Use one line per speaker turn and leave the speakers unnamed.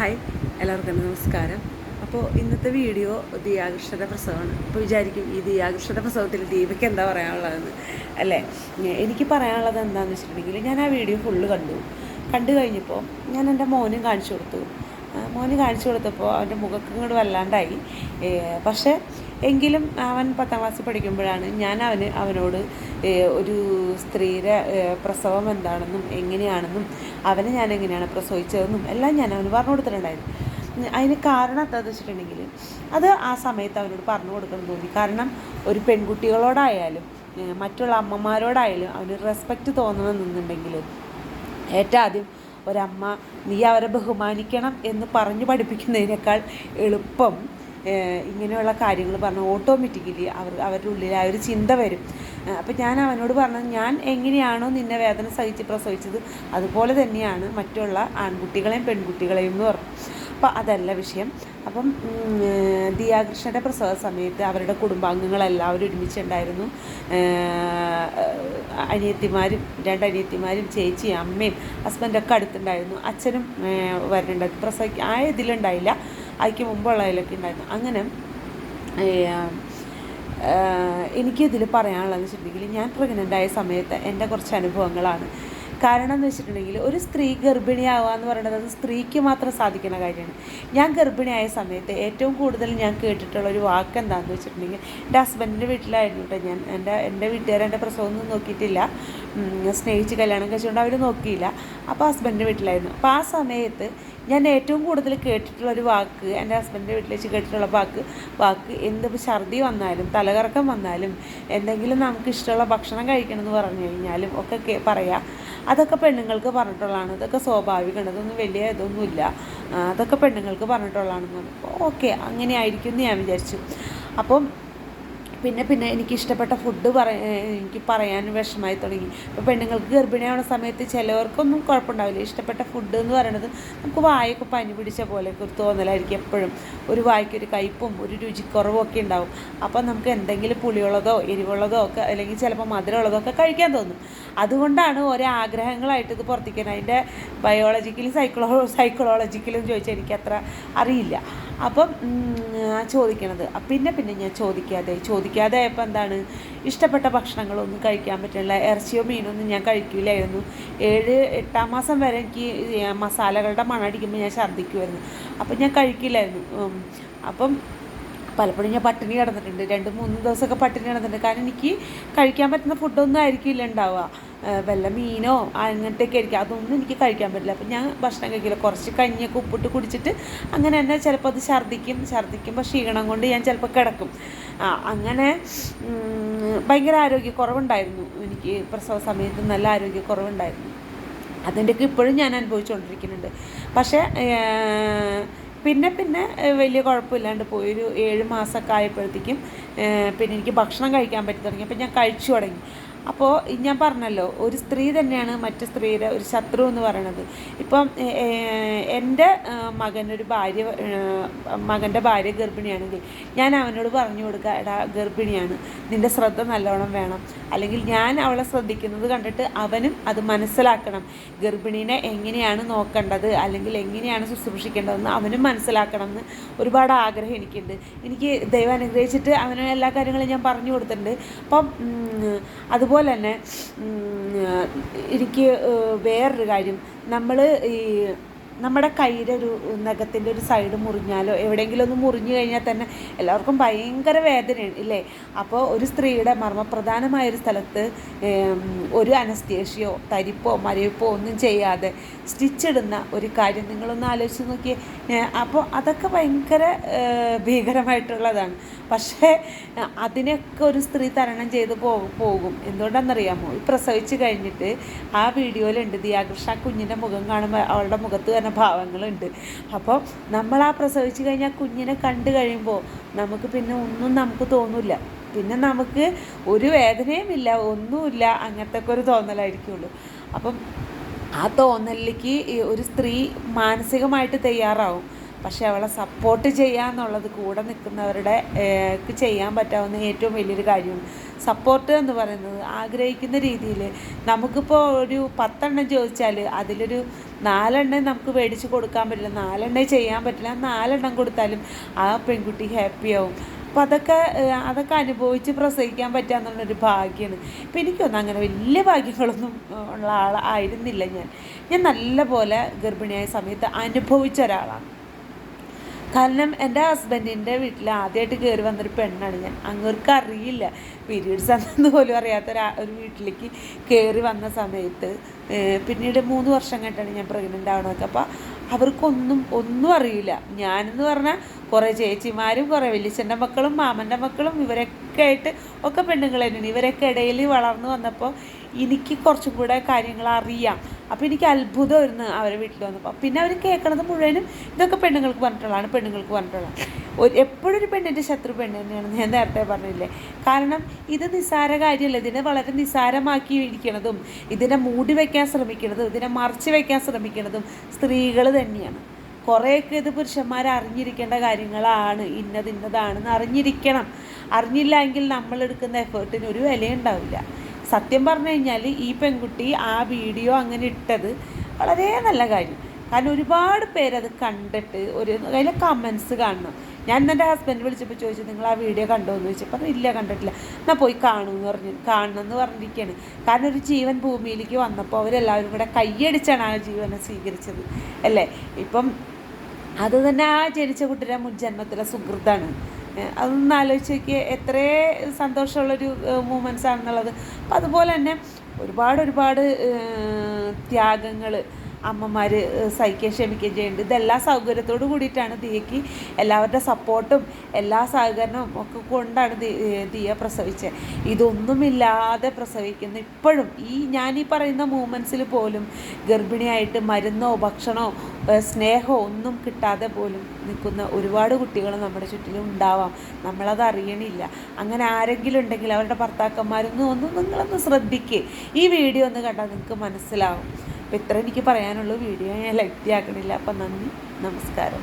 Hi എല്ലാവർക്കും നമസ്കാരം. അപ്പോൾ ഇന്നത്തെ വീഡിയോ ദിയാകൃഷ്ണയുടെ പ്രസവമാണ്. അപ്പോൾ വിചാരിക്കും ഈ ദിയാകൃഷ്ണയുടെ പ്രസവത്തിൽ ദീപയ്ക്ക് എന്താ പറയാനുള്ളതെന്ന് അല്ലേ? എനിക്ക് പറയാനുള്ളത് എന്താണെന്ന് വെച്ചിട്ടുണ്ടെങ്കിൽ ഞാൻ ആ വീഡിയോ ഫുള്ള് കണ്ടു. കണ്ടു കഴിഞ്ഞപ്പോൾ ഞാൻ എന്റെ മോനും കാണിച്ചു കൊടുത്തു. മോന് കാണിച്ചു കൊടുത്തപ്പോൾ അവന്റെ മുഖമൊക്കെ ഇങ്ങോട്ട് വല്ലാണ്ടായി. പക്ഷേ എങ്കിലും അവൻ പത്താം ക്ലാസ്സിൽ പഠിക്കുമ്പോഴാണ് ഞാൻ അവന് അവനോട് ഒരു സ്ത്രീയുടെ പ്രസവം എന്താണെന്നും എങ്ങനെയാണെന്നും അവനെ ഞാൻ എങ്ങനെയാണ് പ്രസവിച്ചതെന്നും എല്ലാം ഞാൻ അവന് പറഞ്ഞു കൊടുത്തിട്ടുണ്ടായിരുന്നു. അതിന് കാരണം എന്താണെന്ന് വെച്ചിട്ടുണ്ടെങ്കിൽ അത് ആ സമയത്ത് അവനോട് പറഞ്ഞു കൊടുക്കണം തോന്നി. കാരണം ഒരു പെൺകുട്ടികളോടായാലും മറ്റുള്ള അമ്മമാരോടായാലും അവന് റെസ്പെക്റ്റ് തോന്നണമെന്നുണ്ടെങ്കിൽ ഏറ്റവും ആദ്യം ഒരമ്മ നീ അവരെ ബഹുമാനിക്കണം എന്ന് പറഞ്ഞു പഠിപ്പിക്കുന്നതിനേക്കാൾ എളുപ്പം ഇങ്ങനെയുള്ള കാര്യങ്ങൾ പറഞ്ഞ് ഓട്ടോമാറ്റിക്കലി അവർ അവരുടെ ഉള്ളിൽ ആ ഒരു ചിന്ത വരും. അപ്പം ഞാൻ അവനോട് പറഞ്ഞത് ഞാൻ എങ്ങനെയാണോ നിന്നെ വേദന സഹിച്ച് പ്രസവിച്ചത് അതുപോലെ തന്നെയാണ് മറ്റുള്ള ആൺകുട്ടികളെയും പെൺകുട്ടികളെയും എന്ന് പറഞ്ഞു. അപ്പം അതല്ല വിഷയം. അപ്പം ദിയാകൃഷ്ണന്റെ പ്രസവ സമയത്ത് അവരുടെ കുടുംബാംഗങ്ങളെല്ലാവരും ഒരുമിച്ചുണ്ടായിരുന്നു. അനിയത്തിമാരും രണ്ട് അനിയത്തിമാരും ചേച്ചിയും അമ്മയും ഹസ്ബൻഡൊക്കെ അടുത്തുണ്ടായിരുന്നു. അച്ഛനും വരണുണ്ടായി പ്രസവിക്ക ആ ഇതിലുണ്ടായില്ല അതിക്ക് മുമ്പുള്ളതിലൊക്കെ ഉണ്ടായിരുന്നു. അങ്ങനെ എനിക്കിതിൽ പറയാനുള്ളതെന്ന് വെച്ചിട്ടുണ്ടെങ്കിൽ ഞാൻ പ്രഗ്നന്റ് ആയ സമയത്ത് എന്റെ കുറച്ച് അനുഭവങ്ങളാണ്. കാരണം എന്ന് വെച്ചിട്ടുണ്ടെങ്കിൽ ഒരു സ്ത്രീ ഗർഭിണിയാവുക എന്ന് പറയുന്നത് അത് സ്ത്രീക്ക് മാത്രം സാധിക്കുന്ന കാര്യമാണ്. ഞാൻ ഗർഭിണിയായ സമയത്ത് ഏറ്റവും കൂടുതൽ ഞാൻ കേട്ടിട്ടുള്ള ഒരു വാക്ക് എന്താണെന്ന് വെച്ചിട്ടുണ്ടെങ്കിൽ എന്റെ ഹസ്ബൻഡിന്റെ വീട്ടിലായിരുന്നു കേട്ടോ ഞാൻ. എന്റെ എന്റെ വീട്ടുകാർ എന്റെ പ്രസവമൊന്നും നോക്കിയിട്ടില്ല. സ്നേഹിച്ച് കല്യാണം കഴിച്ചുകൊണ്ട് അവർ നോക്കിയില്ല. അപ്പോൾ ഹസ്ബൻഡിന്റെ വീട്ടിലായിരുന്നു. അപ്പോൾ ആ സമയത്ത് ഞാൻ ഏറ്റവും കൂടുതൽ കേട്ടിട്ടുള്ള ഒരു വാക്ക് എന്റെ ഹസ്ബൻഡിന്റെ വീട്ടിൽ വെച്ച് കേട്ടിട്ടുള്ള വാക്ക് വാക്ക് എന്ത് ഛർദി വന്നാലും തലകറക്കം വന്നാലും എന്തെങ്കിലും നമുക്ക് ഇഷ്ടമുള്ള ഭക്ഷണം കഴിക്കണം എന്ന് പറഞ്ഞു കഴിഞ്ഞാലും ഒക്കെ പറയാം. അതൊക്കെ പെണ്ണുങ്ങൾക്ക് പറഞ്ഞിട്ടുള്ളതാണ്. ഇതൊക്കെ സ്വാഭാവികമാണ്. ഇതൊന്നും വലിയ ഇതൊന്നുമില്ല. അതൊക്കെ പെണ്ണുങ്ങൾക്ക് പറഞ്ഞിട്ടുള്ളതാണെന്ന് പറഞ്ഞു. ഓക്കെ അങ്ങനെ ആയിരിക്കും എന്ന് ഞാൻ വിചാരിച്ചു. അപ്പം പിന്നെ പിന്നെ എനിക്ക് ഇഷ്ടപ്പെട്ട ഫുഡ് പറ എനിക്ക് പറയാൻ വിഷമമായി തുടങ്ങി. ഇപ്പോൾ പെണ്ണുങ്ങൾക്ക് ഗർഭിണിയാവുന്ന സമയത്ത് ചിലവർക്കൊന്നും കുഴപ്പമുണ്ടാവില്ല. ഇഷ്ടപ്പെട്ട ഫുഡ് എന്ന് പറയുന്നത് നമുക്ക് വായൊക്കെ പനി പിടിച്ച പോലെയൊക്കെ ഒരു തോന്നലായിരിക്കും എപ്പോഴും. ഒരു വായ്ക്ക് ഒരു കയ്പും ഒരു രുചിക്കുറവും ഒക്കെ ഉണ്ടാവും. അപ്പോൾ നമുക്ക് എന്തെങ്കിലും പുളിയുള്ളതോ എരിവുള്ളതോ ഒക്കെ അല്ലെങ്കിൽ ചിലപ്പോൾ മധുരമുള്ളതോ ഒക്കെ കഴിക്കാൻ തോന്നും. അതുകൊണ്ടാണ് ഓരോ ആഗ്രഹങ്ങളായിട്ട് ഇത് പുറത്തേക്കാൻ അതിന്റെ ബയോളജിക്കലും സൈക്കോളോ സൈക്കോളജിക്കലും ചോദിച്ചാൽ എനിക്കത്ര അറിയില്ല. അപ്പം ചോദിക്കണത്. പിന്നെ പിന്നെ ഞാൻ ചോദിക്കാതെ ചോദിക്കാതെ ആയപ്പോൾ എന്താണ്? ഇഷ്ടപ്പെട്ട ഭക്ഷണങ്ങളൊന്നും കഴിക്കാൻ പറ്റില്ല. ഇറച്ചിയോ മീനോ ഒന്നും ഞാൻ കഴിക്കില്ലായിരുന്നു. ഏഴ് എട്ടാം മാസം വരെ എനിക്ക് മസാലകളുടെ മണടിക്കുമ്പോൾ ഞാൻ ഛർദ്ദിക്കുമായിരുന്നു അപ്പം ഞാൻ കഴിക്കില്ലായിരുന്നു. അപ്പം പലപ്പോഴും ഞാൻ പട്ടിണി കിടന്നിട്ടുണ്ട്. രണ്ട് മൂന്ന് ദിവസമൊക്കെ പട്ടിണി കിടന്നിട്ടുണ്ട്. കാരണം എനിക്ക് കഴിക്കാൻ പറ്റുന്ന ഫുഡൊന്നും ആയിരിക്കില്ല ഉണ്ടാവുക. വല്ല മീനോ അങ്ങനത്തെയൊക്കെ ആയിരിക്കും. അതൊന്നും എനിക്ക് കഴിക്കാൻ പറ്റില്ല. അപ്പം ഞാൻ ഭക്ഷണം കഴിക്കില്ല. കുറച്ച് കഞ്ഞിയൊക്കെ ഉപ്പിട്ട് കുടിച്ചിട്ട് അങ്ങനെ തന്നെ ചിലപ്പോൾ അത് ഛർദ്ദിക്കും. ഛർദ്ദിക്കുമ്പോൾ ക്ഷീണം കൊണ്ട് ഞാൻ ചിലപ്പോൾ കിടക്കും. ആ അങ്ങനെ ഭയങ്കര ആരോഗ്യക്കുറവുണ്ടായിരുന്നു. എനിക്ക് പ്രസവ സമയത്ത് നല്ല ആരോഗ്യക്കുറവുണ്ടായിരുന്നു. അതിന്റെയൊക്കെ ഇപ്പോഴും ഞാൻ അനുഭവിച്ചുകൊണ്ടിരിക്കുന്നുണ്ട് പക്ഷേ പിന്നെ പിന്നെ വലിയ കുഴപ്പമില്ലാണ്ട് പോയി ഒരു ഏഴ് മാസമൊക്കെ ആയപ്പോഴത്തേക്കും പിന്നെ എനിക്ക് ഭക്ഷണം കഴിക്കാൻ പറ്റി തുടങ്ങി. അപ്പം ഞാൻ കഴിച്ചു തുടങ്ങി. അപ്പോൾ ഞാൻ പറഞ്ഞല്ലോ ഒരു സ്ത്രീ തന്നെയാണ് മറ്റു സ്ത്രീയുടെ ഒരു ശത്രു എന്ന് പറയണത്. ഇപ്പം എന്റെ മകനൊരു ഭാര്യ മകന്റെ ഭാര്യ ഗർഭിണിയാണെങ്കിൽ ഞാൻ അവനോട് പറഞ്ഞു കൊടുക്കുക എടാ ഗർഭിണിയാണ്. നിന്റെ ശ്രദ്ധ നല്ലോണം വേണം. അല്ലെങ്കിൽ ഞാൻ അവളെ ശ്രദ്ധിക്കുന്നത് കണ്ടിട്ട് അവനും അത് മനസ്സിലാക്കണം. ഗർഭിണീനെ എങ്ങനെയാണ് നോക്കേണ്ടത്? അല്ലെങ്കിൽ എങ്ങനെയാണ് ശുശ്രൂഷിക്കേണ്ടതെന്ന് അവനും മനസ്സിലാക്കണം എന്ന് ഒരുപാട് ആഗ്രഹം എനിക്കുണ്ട്. എനിക്ക് ദൈവം അനുഗ്രഹിച്ചിട്ട് അവന് എല്ലാ കാര്യങ്ങളും ഞാൻ പറഞ്ഞു കൊടുത്തിട്ടുണ്ട്. അപ്പം ഉം, അതുപോലെ തന്നെ എനിക്ക് വേറൊരു കാര്യം. നമ്മൾ ഈ നമ്മുടെ കയ്യിലെ ഒരു നഖത്തിന്റെ ഒരു സൈഡ് മുറിഞ്ഞാലോ എവിടെയെങ്കിലും ഒന്ന് മുറിഞ്ഞു കഴിഞ്ഞാൽ തന്നെ എല്ലാവർക്കും ഭയങ്കര വേദനയാണ് ഇല്ലേ? അപ്പോൾ ഒരു സ്ത്രീയുടെ മർമ്മപ്രധാനമായ ഒരു സ്ഥലത്ത് ഒരു അനസ്തേഷ്യയോ തരിപ്പോ മരവിപ്പോ ഒന്നും ചെയ്യാതെ സ്റ്റിച്ചിടുന്ന ഒരു കാര്യം നിങ്ങളൊന്ന് ആലോചിച്ച് നോക്കിയേ. അപ്പോൾ അതൊക്കെ ഭയങ്കര ഭീകരമായിട്ടുള്ളതാണ്. പക്ഷേ അതിനൊക്കെ ഒരു സ്ത്രീ തരണം ചെയ്ത് പോകും. എന്തുകൊണ്ടാണെന്നറിയാമോ? പ്രസവിച്ച് കഴിഞ്ഞിട്ട് ആ വീഡിയോയിലുണ്ട് ദിയാകൃഷ്ണ കുഞ്ഞിന്റെ മുഖം കാണുമ്പോൾ അവളുടെ മുഖത്ത് തന്നെ ഭാവങ്ങളുണ്ട്. അപ്പോൾ നമ്മൾ ആ പ്രസവിച്ച് കഴിഞ്ഞാൽ കുഞ്ഞിനെ കണ്ടു കഴിയുമ്പോൾ നമുക്ക് പിന്നെ ഒന്നും നമുക്ക് തോന്നില്ല. പിന്നെ നമുക്ക് ഒരു വേദനയും ഇല്ല ഒന്നുമില്ല അങ്ങനത്തെ ഒരു തോന്നലായിരിക്കുള്ളൂ. അപ്പം ആ തോന്നലിലേക്ക് ഒരു സ്ത്രീ മാനസികമായിട്ട് തയ്യാറാവും. പക്ഷെ അവളെ സപ്പോർട്ട് ചെയ്യാന്നുള്ളത് കൂടെ നിൽക്കുന്നവരുടെ ചെയ്യാൻ പറ്റാവുന്ന ഏറ്റവും വലിയൊരു കാര്യമാണ്. സപ്പോർട്ട് എന്ന് പറയുന്നത് ആഗ്രഹിക്കുന്ന രീതിയിൽ നമുക്കിപ്പോൾ ഒരു പത്തെണ്ണം ചോദിച്ചാൽ അതിലൊരു നാലെണ്ണം നമുക്ക് മേടിച്ച് കൊടുക്കാൻ പറ്റില്ല നാലെണ്ണേ ചെയ്യാൻ പറ്റില്ല നാലെണ്ണം കൊടുത്താലും ആ പെൺകുട്ടി ഹാപ്പിയാവും അപ്പോൾ അതൊക്കെ അതൊക്കെ അനുഭവിച്ച് പ്രസവിക്കാൻ പറ്റുക എന്നുള്ളൊരു ഭാഗ്യമാണ് ഇപ്പം എനിക്കൊന്നും അങ്ങനെ വലിയ ഭാഗ്യങ്ങളൊന്നും ഉള്ള ആൾ ആയിരുന്നില്ല ഞാൻ. ഞാൻ നല്ലപോലെ ഗർഭിണിയായ സമയത്ത് അനുഭവിച്ച ഒരാളാണ്. കാരണം എന്റെ ഹസ്ബൻഡിന്റെ വീട്ടിൽ ആദ്യമായിട്ട് കയറി വന്നൊരു പെണ്ണാണ് ഞാൻ. അങ്ങർക്ക് അറിയില്ല. പീരീഡ്സ് അന്നെന്ന് പോലും അറിയാത്ത ഒരു വീട്ടിലേക്ക് കയറി വന്ന സമയത്ത് പിന്നീട് മൂന്ന് വർഷം കഴിഞ്ഞിട്ടാണ് ഞാൻ പ്രഗ്നന്റ് ആവണതൊക്കെ. അപ്പോൾ അവർക്കൊന്നും ഒന്നും അറിയില്ല. ഞാനെന്ന് പറഞ്ഞാൽ കുറേ ചേച്ചിമാരും കുറേ വലിയച്ഛന്റെ മക്കളും മാമന്റെ മക്കളും ഇവരൊക്കെ ആയിട്ട് ഒക്കെ പെണ്ണുങ്ങൾ തന്നെയാണ് ഇവരൊക്കെ ഇടയിൽ വളർന്നു വന്നപ്പോൾ എനിക്ക് കുറച്ചും കൂടെ കാര്യങ്ങൾ അറിയാം അപ്പോൾ എനിക്ക് അത്ഭുതമായിരുന്നു അവരെ വീട്ടിൽ വന്നപ്പോൾ പിന്നെ അവർ കേൾക്കണത് മുഴുവനും ഇതൊക്കെ പെണ്ണുങ്ങൾക്ക് പറഞ്ഞിട്ടുള്ളതാണ് പെണ്ണുങ്ങൾക്ക് പറഞ്ഞിട്ടുള്ളതാണ്. ഒരു എപ്പോഴും ഒരു പെണ്ണിന്റെ ശത്രു പെണ്ണ് തന്നെയാണ്. ഞാൻ നേരത്തെ പറഞ്ഞില്ലേ? കാരണം ഇത് നിസ്സാര കാര്യമല്ല. ഇതിനെ വളരെ നിസ്സാരമാക്കി ഇരിക്കണതും ഇതിനെ മൂടി വയ്ക്കാൻ ശ്രമിക്കണതും ഇതിനെ മറച്ച് വയ്ക്കാൻ ശ്രമിക്കണതും സ്ത്രീകൾ തന്നെയാണ്. കുറേയൊക്കെ ഇത് പുരുഷന്മാർ അറിഞ്ഞിരിക്കേണ്ട കാര്യങ്ങളാണ്. ഇന്നത് ഇന്നതാണെന്ന് അറിഞ്ഞിരിക്കണം. അറിഞ്ഞില്ല എങ്കിൽ നമ്മളെടുക്കുന്ന എഫേർട്ടിന് ഒരു വിലയുണ്ടാവില്ല. സത്യം പറഞ്ഞു കഴിഞ്ഞാൽ ഈ പെൺകുട്ടി ആ വീഡിയോ അങ്ങനെ ഇട്ടത് വളരെ നല്ല കാര്യം. കാരണം ഒരുപാട് പേരത് കണ്ടിട്ട് ഒരു അതിലെ കമൻസ് കാണണം. ഞാൻ എന്റെ ഹസ്ബൻഡ് വിളിച്ചപ്പോൾ ചോദിച്ചു നിങ്ങൾ ആ വീഡിയോ കണ്ടോ? എന്ന് ചോദിച്ചപ്പോൾ ഇല്ല കണ്ടിട്ടില്ല. എന്നാൽ പോയി കാണൂ എന്ന് പറഞ്ഞു കാണണം എന്ന് പറഞ്ഞിരിക്കുകയാണ് കാരണം ഒരു ജീവൻ ഭൂമിയിലേക്ക് വന്നപ്പോൾ അവരെല്ലാവരും കൂടെ കൈയടിച്ചാണ് ആ ജീവനെ സ്വീകരിച്ചത് അല്ലേ? ഇപ്പം അത് തന്നെ ആ ജനിച്ച കുട്ടിയുടെ മുൻജന്മത്തിലെ സുഹൃത്താണ്. ഏഹ് അതൊന്ന് ആലോചിച്ച് നോക്കിയാൽ എത്രേ സന്തോഷമുള്ളൊരു മൂമെന്റ്സ് ആണെന്നുള്ളത്. അപ്പം അതുപോലെ തന്നെ ഒരുപാട് ഒരുപാട് ത്യാഗങ്ങൾ അമ്മമാർ സഹിക്കുകയും ക്ഷമിക്കുകയും ചെയ്യുന്നുണ്ട്. ഇതെല്ലാം സൗകര്യത്തോടു കൂടിയിട്ടാണ് ദിയയ്ക്ക് എല്ലാവരുടെ സപ്പോർട്ടും എല്ലാ സഹകരണവും ഒക്കെ കൊണ്ടാണ് ദിയ പ്രസവിച്ചത്. ഇതൊന്നുമില്ലാതെ പ്രസവിക്കുന്ന. ഇപ്പോഴും ഈ ഞാൻ ഈ പറയുന്ന മൂമെന്റ്സിൽ പോലും ഗർഭിണിയായിട്ട് മരുന്നോ ഭക്ഷണമോ സ്നേഹമോ ഒന്നും കിട്ടാതെ പോലും നിൽക്കുന്ന ഒരുപാട് കുട്ടികൾ നമ്മുടെ ചുറ്റിലും ഉണ്ടാവാം. നമ്മളത് അറിയണില്ല. അങ്ങനെ ആരെങ്കിലും ഉണ്ടെങ്കിൽ അവരുടെ ഭർത്താക്കന്മാരൊന്നും ഒന്ന് നിങ്ങളൊന്ന് ശ്രദ്ധിക്കുക ഈ വീഡിയോ ഒന്ന് കണ്ടാൽ നിങ്ങൾക്ക് മനസ്സിലാവും. അപ്പോൾ ഇത്ര എനിക്ക് പറയാനുള്ളൂ. വീഡിയോ ഞാൻ ലക്ഷ്യാക്കണില്ല അപ്പം നന്ദി. നമസ്കാരം.